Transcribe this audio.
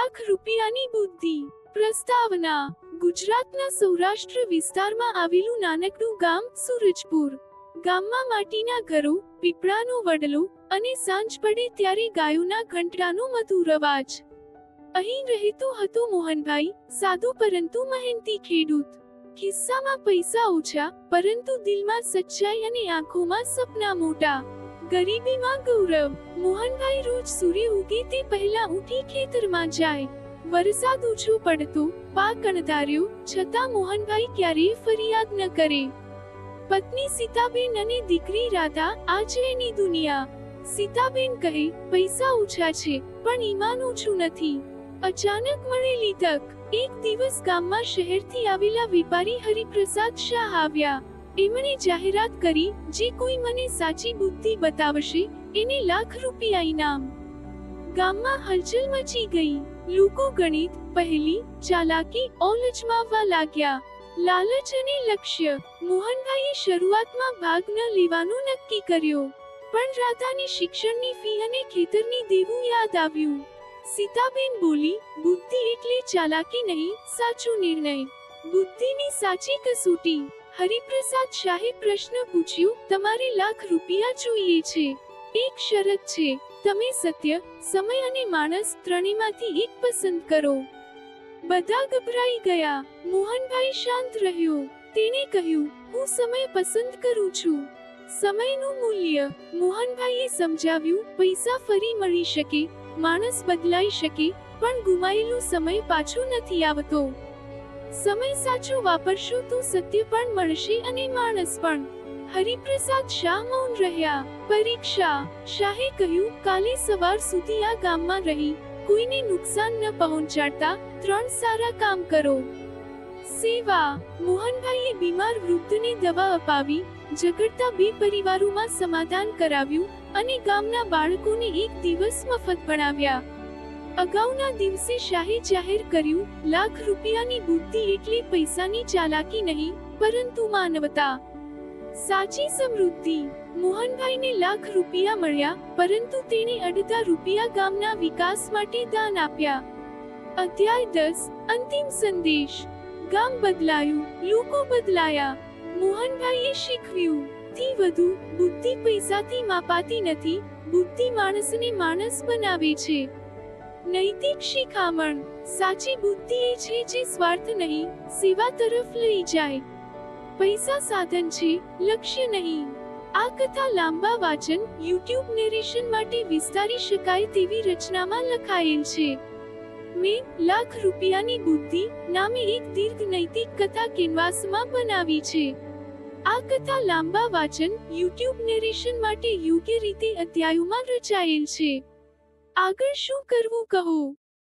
લાખ રૂપિયાની બુદ્ધિ. પ્રસ્તાવના. ગુજરાતના સૌરાષ્ટ્ર વિસ્તારમાં આવેલું નાનકડું ગામ સૂરજપુર. ગામમાં માટીના ઘરો, પીપળાનો વડલો અને સાંજ પડે ત્યારે ગાયોના ઘંટડાનો મધુર અવાજ. અહીં રહેતો હતો મોહનભાઈ સાદો પરંતુ મહેનતી ખેડૂત. ખિસ્સામાં પૈસા ઓછા, પરંતુ દિલમાં સચ્ચાઈ અને આંખોમાં સપના મોટા. ગરીબીમાં ગૌરવ. મોહનભાઈ રોજ સૂર્ય ઉગે તે પહેલા ઉઠી ખેતરમાં જાય. વરસાદ ઓછો પડતો, પાક અણધાર્યો, છતાં મોહનભાઈ ક્યારેય ફરિયાદ ન કરે. પત્ની સીતાબેન અને દીકરી રાધા આ એની દુનિયા. સીતાબેન કહે, પૈસા ઓછા છે, પણ ઈમાન ઓછું નથી. અચાનક મળેલી તક. એક દિવસ ગામમાં શહેરથી આવેલા વેપારી હરિપ્રસાદ શાહ આવ્યા. એમણે જાહેરાત કરી, જે કોઈ મને સાચી બુદ્ધિ બતાવશે, એને લાખ રૂપિયા ઇનામ. ગામમાં હલચલ મચી ગઈ. લોકો ગણિત, પહેલી, ચાલાકી ઓલજમાવવા લાગ્યા. લાલચ અને લક્ષ્ય. મોહનભાઈએ શરૂઆતમાં ભાગ ન લેવાનું નક્કી કર્યો. પણ રાધાની શિક્ષણની ફી અને ખેતરની દેવું યાદ આવ્યું. સીતાબેન બોલી, બુદ્ધિ એટલે ચાલાકી નહીં, સાચો નિર્ણય. બુદ્ધિની સાચી કસોટી. હરિપ્રસાદ શાહે પ્રશ્ન પૂછ્યો, તમારે લાખ રૂપિયા જોઈએ છે. એક શરત છે. તમે સત્ય, સમય અને માણસ ત્રણેયમાંથી એક પસંદ કરો. બધા ગભરાઈ ગયા. મોહનભાઈ શાંત રહ્યો. તેણે કહ્યું, હું સમય પસંદ કરું છું. સમયનું મૂલ્ય. મોહનભાઈએ સમજાવ્યું, પૈસા ફરી મળી શકે, માણસ બદલાઈ શકે, પણ ગુમાયેલું સમય પાછો નથી આવતો. સમય સાચો વાપરશો તો સત્ય પણ મળશે અને માણસ પણ. હરિપ્રસાદ શાહ મૌન રહ્યા. પરીક્ષા. શાહે કહ્યું, કાલે સવાર સુધી આ ગામમાં રહી. કોઈને નુકસાન ન પહોંચાડતા ત્રણ સારા કામ કરો. સેવા. મોહનભાઈએ બીમાર વૃદ્ધને દવા અપાવી, ઝઘડતા બે પરિવારોમાં સમાધાન કરાવ્યું અને ગામના બાળકોને એક દિવસ મફત ભણાવ્યા. અગાઉના દિવસે શાહે જાહેર કર્યું, લાખ રૂપિયાની બુદ્ધિ એટલે પૈસાની ચાલાકી નહીં, પરંતુ માનવતા. સાચી સમૃદ્ધિ. મોહનભાઈને લાખ રૂપિયા મળ્યા, પરંતુ તેણે અડધા રૂપિયા ગામના વિકાસ માટે દાન આપ્યા. અધ્યાય દસ, અંતિમ સંદેશ. ગામ બદલાયું, લોકો બદલાયા. મોહનભાઈએ શીખવ્યું, થી વધુ બુદ્ધિ પૈસાથી માપાતી નથી બુદ્ધિ માણસને માણસ બનાવે છે. નૈતિક શિખામણ. સાચી બુદ્ધિ એ છે જે સ્વાર્થ નહીં, સેવા તરફ લઈ જાય. પૈસા સાધન છે, લક્ષ્ય નહીં. આ કથા લાંબા વાચન, યુટ્યુબ નેરેશન માટે વિસ્તારી શકાય તેવી રચનામાં લખાયેલ છે. મેં લાખ રૂપિયાની બુદ્ધિ નામે એક દીર્ઘ નૈતિક કથા કેનવાસમાં બનાવી છે. આ કથા લાંબા વાચન, યુટ્યુબ નેરેશન માટે યોગ્ય રીતે અધ્યાયોમાં રચાયેલ છે. આગળ શું કરવું કહો?